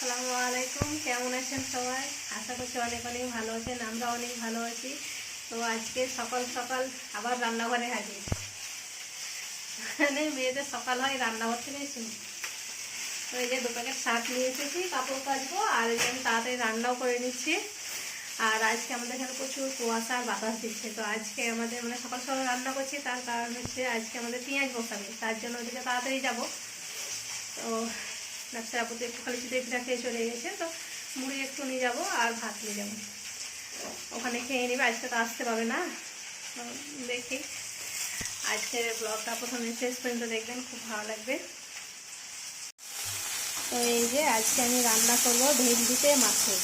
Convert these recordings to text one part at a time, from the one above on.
আসসালামু আলাইকুম। কেমন আছেন সবাই? আশা করছি অনেক অনেক ভালো আছেন, আমরা অনেক ভালো আছি। তো আজকে সকাল সকাল আবার রান্নাঘরে হাজির। মানে মেয়েদের সকাল হয় রান্নাঘর থেকে শুনি। তো এই যে দু প্যাকেট শাক নিয়ে এসেছি, কাপড় কাচবো, আর এই আমি তাড়াতাড়ি রান্নাও করে নিচ্ছি। আর আজকে আমাদের এখানে প্রচুর কুয়াশা আর বাতাস দিচ্ছে। তো আজকে আমাদের মানে সকাল সকাল রান্না করছি, তার কারণ হচ্ছে আজকে আমাদের পেঁয়াজ বসাবে, তার জন্য ওদিকে তাড়াতাড়ি যাব। তো ব্যবসা আপত্তি একটু খালি পিঠা খেয়ে চলে গেছে, তো মুড়ি একটু নিয়ে যাব আর ভাত নিয়ে যাব। ওখানে খেয়ে নেবে, আজকে তো আসতে পারবে না। দেখি। আজকের ব্লগটা প্রথমে শেষ পর্যন্ত দেখবেন, খুব ভালো লাগবে। তো এই যে আজকে আমি রান্না করব ভেন্ডিতে মাছে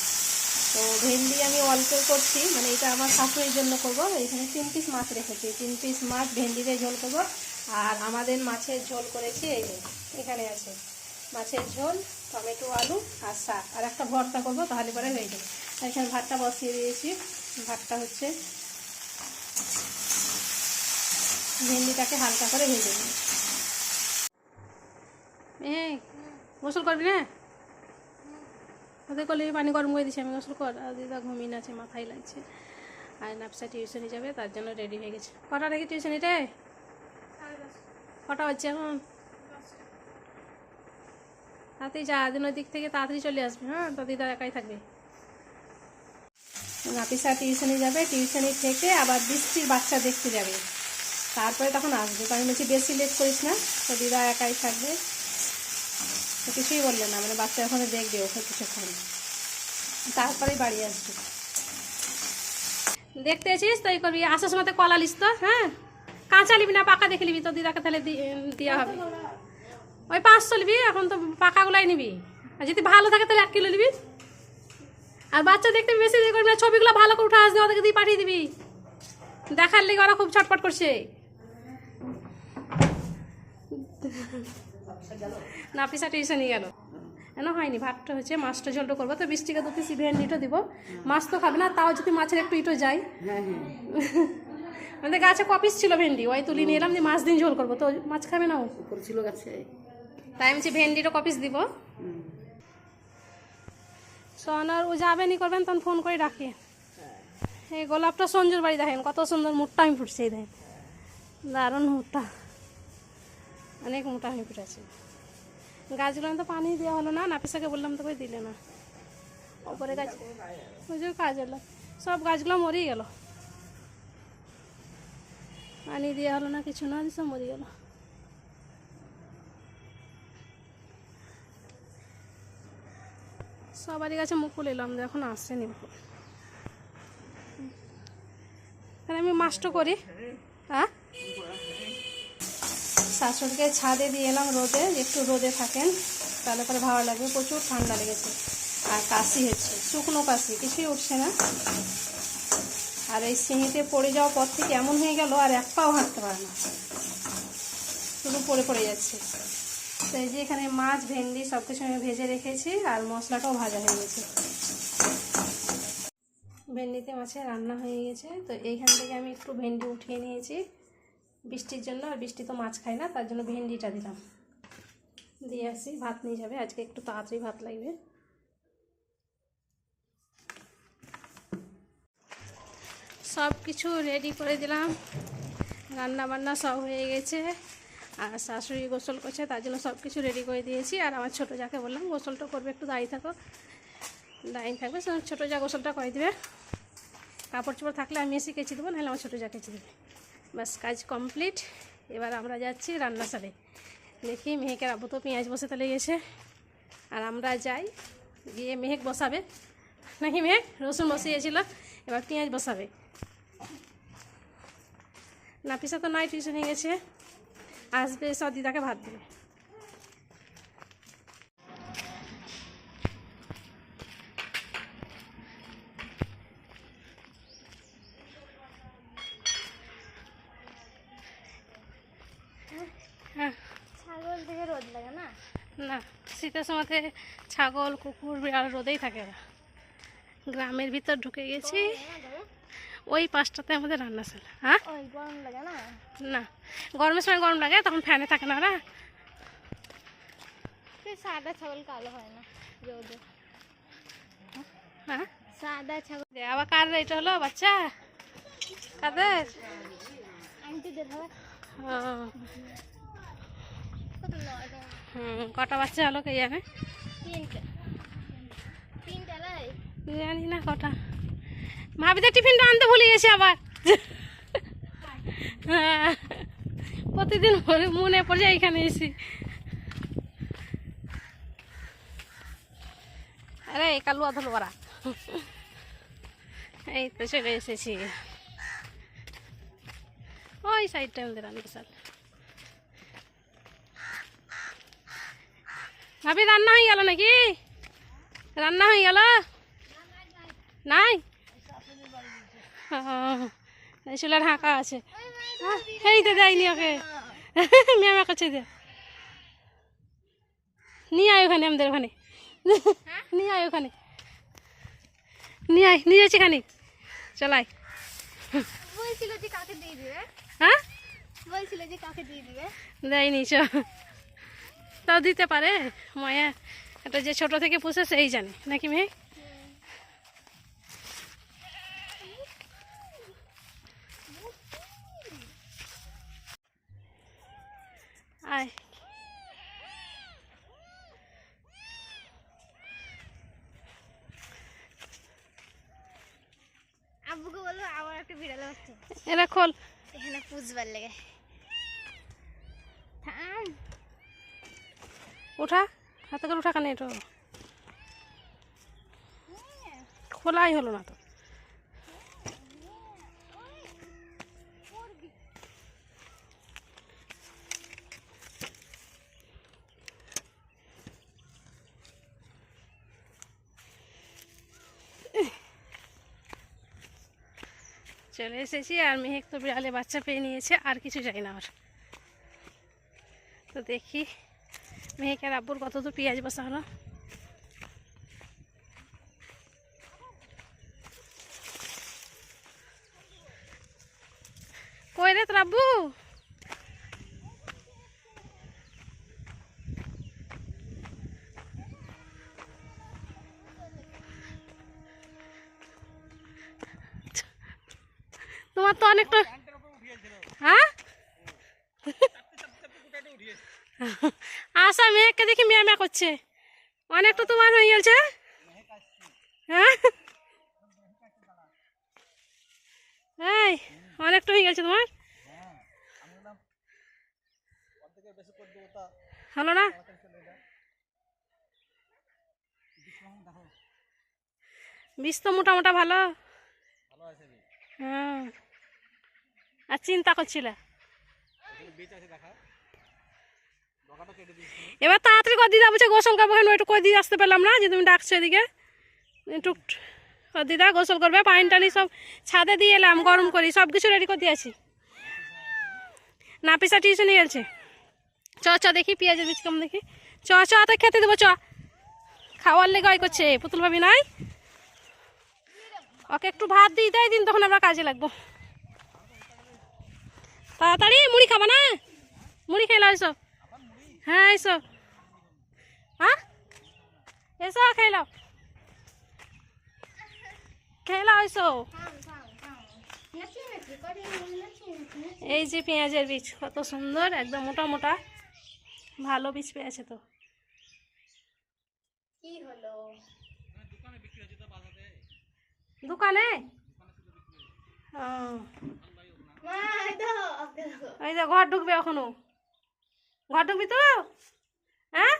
তো ভেন্ডি আমি অল্প করছি মানে এটা আমার শাশুড়ির জন্য করব। এখানে তিন পিস মাছ রেখেছি, তিন পিস মাছ ভেন্ডিতে ঝোল করব। আর আমাদের মাছের ঝোল করেছি এই যে, এখানে আছে। মাছের ঝোল, টমেটো, আলু আর শাক। আর একটা ভর্তা করব, তাহলে পরে হয়ে যাবে। এখানে ভাতটা বসিয়ে দিয়েছি। ভাতটা হচ্ছে ভেন্ডিটাকে হালকা করে ভেজে নিই। এই গোসল করবি না ওদের করলে পানি গরম করে দিচ্ছি আমি গোসল কর। আর দিদা ঘুমিয়ে আছে, মাথায় লাগছে। আর নাপসা টিউশনে যাবে, তার জন্য রেডি হয়ে গেছে। কটা রেখে টিউশনি রে? কটা হচ্ছে এখন? তাড়াতাড়ি যা দিন ওই দিক থেকে তাড়াতাড়ি চলে আসবে হ্যাঁ? তো দিদা একাই থাকবে। নাপিসা টিউশনে যাবে টিউশনি থেকে আবার বৃষ্টির বাচ্চা দেখতে যাবে। তারপরে তখন আসবে তো আমি বলছি বেশি লেট করিস না, তো দিদা একাই থাকবে। তো কিছুই বললেন না মানে বাচ্চা ওখানে দেখবে ওকে কিছুক্ষণ। তারপরেই বাড়ি আসবে। দেখতে আছিস? তাই করবি, আসার সময় কলা লিস তো হ্যাঁ? কাঁচা নিবি না, পাকা দেখে নিবি, তো দিদাকে তাহলে দি- দেওয়া হবে। ওই পাঁচশো নিবি এখন তো পাকাগুলাই নিবি। আর যদি ভালো থাকে তাহলে এক কিলো নিবি। আর বাচ্চা দেখতে বেশি করবি না ছবিগুলো ভালো করে উঠে আসবে ওদেরকে দিয়ে পাঠিয়ে দিবি। দেখার লেগে ওরা খুব ছটপট করছে। নাফিসা টিউশনে গেল। কেন হয়নি ভাতটা হচ্ছে মাছটা ঝোলটা করব। তো বৃষ্টিকে দু পিসি ভেন্ডিটা দিব। মাছ তো খাবে না তাও যদি মাছের একটু ইটো যায়। হ্যাঁ হ্যাঁ। আমাদের গাছে কপিস ছিল ভেন্ডি ওই তুলি নিয়ে এলাম যে মাছ দিন ঝোল করব। তো মাছ খাবে না ও। ছিল গাছে। তাই আমি ভেন্ডিটা কপিস দিব। সোনার ও যাবেনি করবেন, তখন ফোন করে ডাকে। এই গোলাপটা সঞ্জুর বাড়ি দেখেন, কত সুন্দর মুটটা আমি ফুটছে, এই দেখেন। দারুণ মুটটা। অনেক মোটা হয়ে ফুটেছে। গাছগুলো তো পানি দেওয়া হলো না নাপিসাকে বললাম তো করে দিলে না। ওপরে গাছ, ওই কাজ এলো সব গাছগুলো মরেই গেল। পানি দেওয়া হলো না, কিছু না, সব মরে গেল। সবারই কাছে মুকুল এলাম এখন আসছেনি মুকুল তাহলে আমি মাছটা করি। হ্যাঁ শাশুড়িকে ছাদে দিয়ে এলাম রোদে একটু রোদে থাকেন, তাহলে পরে ভালো লাগবে, প্রচুর ঠান্ডা লেগেছে। আর কাশি হচ্ছে, শুকনো কাশি, কিছুই উঠছে না। আর এই সিঁড়িতে পড়ে যাওয়ার পর থেকে এমন হয়ে গেল, আর এক পাও হাঁটতে পারে না। শুধু পড়ে পড়ে যাচ্ছে। তো এই যে এখানে মাছ, ভেন্ডি সব কিছু আমি ভেজে রেখেছি আর মশলাটাও ভাজা হয়ে গেছে। ভেন্ডিতে মাছে রান্না হয়ে গেছে। তো এইখান থেকে আমি একটু ভেন্ডি উঠিয়ে নিয়েছি বৃষ্টির জন্য। আর বৃষ্টি তো মাছ খায় না, তার জন্য ভেন্ডিটা দিলাম। দিয়ে আসি, ভাত নিয়ে যাবে। আজকে একটু তাড়াতাড়ি ভাত লাগবে। সব কিছু রেডি করে দিলাম। রান্না বান্না সব হয়ে গেছে। আর শাশুড়ি গোসল করছে, তার জন্য সব কিছু রেডি করে দিয়েছি। আর আমার ছোটো যাকে বললাম, গোসলটা করবে, একটু দাঁড়িয়ে থাকো। দাঁড়িয়ে থাকবে ছোটো যা গোসলটা করে দেবে। কাপড় চোপড় থাকলে আমি এসে কেচে দেবো, নাহলে আমার ছোটো যা কেচে দেবে। ব্যাস, কাজ কমপ্লিট এবার আমরা যাচ্ছি রান্নাশালে দেখি মেহেকের আবু তো পেঁয়াজ বসে তাহলে গেছে। আর আমরা যাই, গিয়ে মেহেক বসাবে। নাকি মেহেক? রসুন বসিয়েছিল, এবার পেঁয়াজ বসাবে। নাপিসা তো নাই টিউশনে গেছে। আসবে সব দিদাকে ভাত দেবে হ্যাঁ। ছাগল থেকে রোদ লাগে না? না শীতের সময়তে ছাগল কুকুর বিড়াল রোদেই থাকে গ্রামের ভিতর ঢুকে গেছি। ওই পাঁচটাতে আমাদের রান্নাশাল হ্যাঁ? ওই গরম লাগে না? না গরমের সময় গরম লাগে তখন ফ্যানে থাকে না কি সাদা ছাগল কালো হয় না হ্যাঁ? সাদা ছাগল। আবার কার এটা হলো বাচ্চা? কাদের? আন্টিদের হবে হুম কটা বাচ্চা হলো কে জানে? তিনটে। তিনটে জানি না কটা। ভাবিতে টিফিনটা আনতে ভুলে গেছি আবার। প্রতিদিন মনে- পড়ে যায় এখানে এসি। আরে কালু আধল বড়া এই তো চলে এসেছি। ওই সাইডটা আমাদের রান্না বিশাল ভাবি, রান্না হয়ে গেল নাকি? রান্না হয়ে গেল? নাই? চুলা ঢাকা আছে। এই তো দেয়নি ওকে। ম্যামা কাছে দে। নিয়ে আয় ওখানে আমাদের ওখানে। নিয়ে আয় ওখানে। নিয়ে আয় নিয়ে যাচ্ছি খানিক। চলাই বলছিল যে কাকে দিয়ে দিবে। হ্যাঁ? বলছিল যে কাকে দিয়ে দিবে। দেয়নি চ। তাও দিতে পারে? মায়া এটা যে ছোট থেকে পুষে সেই জানে। নাকি মেয়ে? আয় আব্বুকে বলব আবার একটা বিড়াল হচ্ছে এরা খোল। এখানে পুষবার লেগে। থাম। উঠা। হাতে করে উঠা কানে এটা? খোলাই হলো না তো। চলে এসেছি আর মেহেক তো বিড়ালে বাচ্চা পেয়ে নিয়েছে, আর কিছু চাই না আর তো দেখি মেহেক আর আব্বুর কত তো পেঁয়াজ বসা হলো কই রে তোর আব্বু? তো অনেকটা হ্যাঁ? আশা মেয়েকে দেখি মেয়ে মেয়ে করছে। অনেকটা তোমার হয়ে গেছে। হ্যাঁ? এই, অনেকটা হয়ে গেছে তোমার। হলো না? বিষ তো মোটা ভালো। হ্যাঁ। আর চিন্তা করছিলে এবার তাড়াতাড়ি করে দিদা বলছে, গোসল করব কেন? একটু করে দিয়ে আসতে পেলাম না, যে তুমি ডাকছো এদিকে। একটু দিদা, গোসল করবে, পানি টানি সব ছাদে দিয়ে এলাম, গরম করি সব কিছু রেডি করে দিয়েছি। নাপিসা টিউশনে গেছে। চ চ, দেখি পেঁয়াজের বীজ কেমন দেখি। চ চ তো খেতে দেবো, চ। খাওয়ার লেগে ওই করছে, পুতুল ভাবি নাই। ওকে একটু ভাত দিয়ে দেয় দিন, তখন আমরা কাজে লাগবো। তাড়াতাড়ি মুড়ি খাবা না? মুড়ি খেলা এসো হ্যাঁ এসো হ্যাঁ এসো খেলাও খেলাও এসো এই যে পেঁয়াজের বীজ কত সুন্দর একদম মোটা মোটা। ভালো বীজ পেয়েছে তো। দোকানে? ও, ওই যে ঘর ঢুকবে এখনও। ঘর ঢুকবি তো? হ্যাঁ?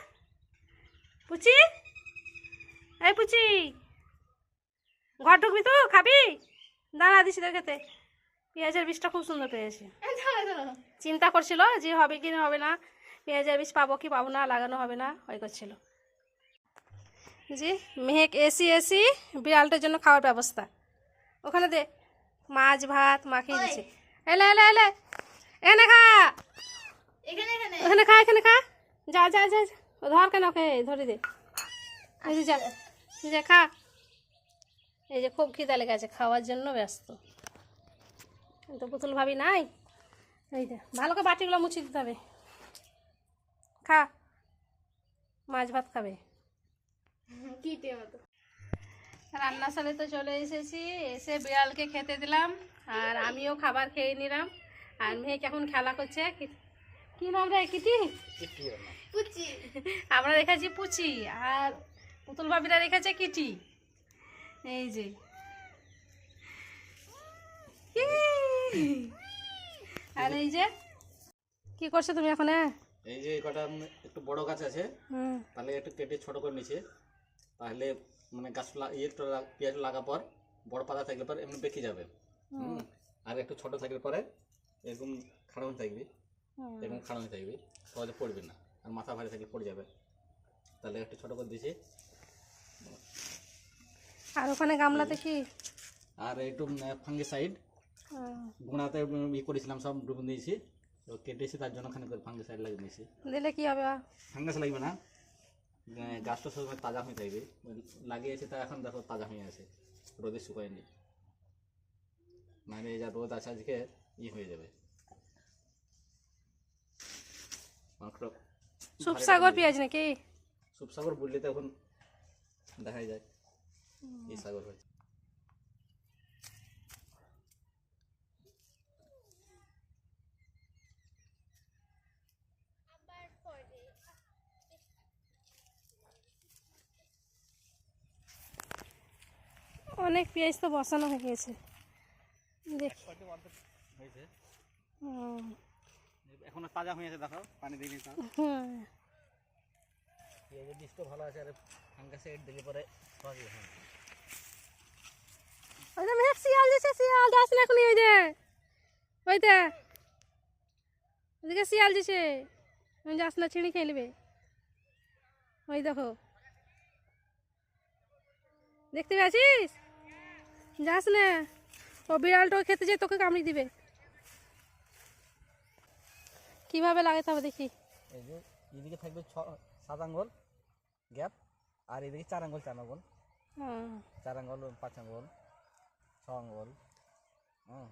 পুচি? এই পুচি। ঘর ঢুকবি তো? খাবি? দাঁড়া দিছি তোর খেতে পেঁয়াজের বীজটা খুব সুন্দর পেয়েছে। চিন্তা করছিল যে হবে কি না হবে না। পেঁয়াজের বীজ পাবো কি পাবো না লাগানো হবে না ওই করছিল। জি মেহেক এসি এসি বিড়ালটার জন্য খাওয়ার ব্যবস্থা। ওখানে দে মাছ ভাত মাখিয়ে ওই। এলে এলে এলে। এখানে খা। এখানে খা এখানে খা। যা যা যা। ধর কেন ওকে ধরে দে। এই যে যা যে খা। এই যে খুব খিদা লেগে আছে খাওয়ার জন্য ব্যস্ত। তো পুতুল ভাবি নাই। এই যে ভালো করে বাটিগুলো মুছে দিতে হবে। খা। মাছ ভাত খাবে। কিটে মতো রান্নাশালে তো চলে এসেছি এসে বিড়ালকে খেতে দিলাম আর আমিও খাবার খেয়ে নিলাম। আর মেয়ে কেমন খেলা করছে। কি- কি নাম রে কিটি? পুচি। আমরা রেখেছি পুচি আর পুতুল ভাবিরা রেখেছে কিটি। এই যে। আর এই যে কি করছ তুমি এখন? হ্যাঁ এই যে কটা একটু বড় গাছ আছে হুম। তাহলে একটু কেটে ছোট করে নিচ্ছে তাহলে মানে গাছ ইয়েটা পেঁয়াজ লাগা পর বড় পাতা থাকলে পর এমনি বেঁকে যাবে। হুম। আর একটু ছোট থাকলে পরে এরকম খাড়ানো থাকবে। এরকম খাড়ানো থাকবে। সহজে পড়বে না। আর মাথা ভারী থাকলে পড়ে যাবে। তাহলে একটু ছোট করে দিয়েছি। আর ওখানে গামলাতে কি? আর একটু ফাঙ্গিসাইড হুম। গুঁড়াতে ই করেছিলাম সব ডুবে দিয়েছি। তো কেটেছি তার জন্য খানিক করে ফাঙ্গিসাইড লাগিয়ে দিয়েছি। দিলে কি হবে? ফাঙ্গাস লাগবে না। গাছটা সবসময় তাজা হয়ে থাকবে লাগিয়েছে তা এখন দেখো তাজা হয়ে আছে। রোদে শুকায়নি। মানে এই যা রোদ আছে আজকে ই হয়ে যাবে। সুপসাগর পেঁয়াজ নাকি? সুপসাগর বললে তো এখন দেখাই যায়। এই সাগর হয়েছে। অনেক পেঁয়াজ তো বসানো হয়ে গেছে। দেখি। এখনও তাজা হয়ে আছে দেখো পানি দিইনি তা হুম। পেঁয়াজের বীজটা ভালো আছে আর ফাঙ্গাসাইড দিলে পরে সহজে হয়। ওই যে মেঘ শিয়াল দিছে শিয়াল যাস না এখনই ওই যে। ওইটা ওদিকে শিয়াল যাস না ছিঁড়ি খেয়ে নেবে। ওই দেখো। দেখতে পাচ্ছিস যাস না। ও বিড়ালটাও খেতে যায় তোকে কামড়ি দিবে। কীভাবে লাগাতে হবে দেখি। এই যে এদিকে থাকবে ছ সাত আঙ্গুল গ্যাপ আর এদিকে চার আঙ্গুল চার আঙ্গুল। চার আঙ্গুল পাঁচ আঙ্গুল ছ আঙ্গুল হ্যাঁ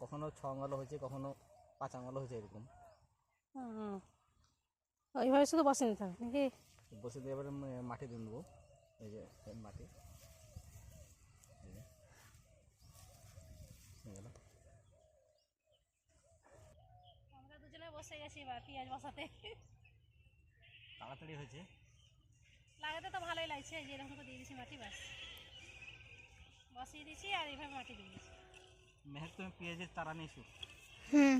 কখনো ছ আঙ্গুল হয়েছে কখনো পাঁচ আঙ্গুল হয়েছে এরকম। ওইভাবে শুধু বসে নিতে হবে নাকি? বসে দিয়ে এবারে মাটি দিয়ে দেবো। এই যে মাটি এই যে। হয়ে গেল। আমরা দুজনে বসে গেছি বা পেঁয়াজ বসাতে। তাড়াতাড়ি হয়েছে? লাগাতে তো ভালোই লাগছে যে এরকম করে দিয়ে দিছি মাটি বাস বসিয়ে দিয়েছি আর এইভাবে মাটি দিয়ে দিছি মেহের তুমি পেঁয়াজের তারা নিয়েছো? হুম।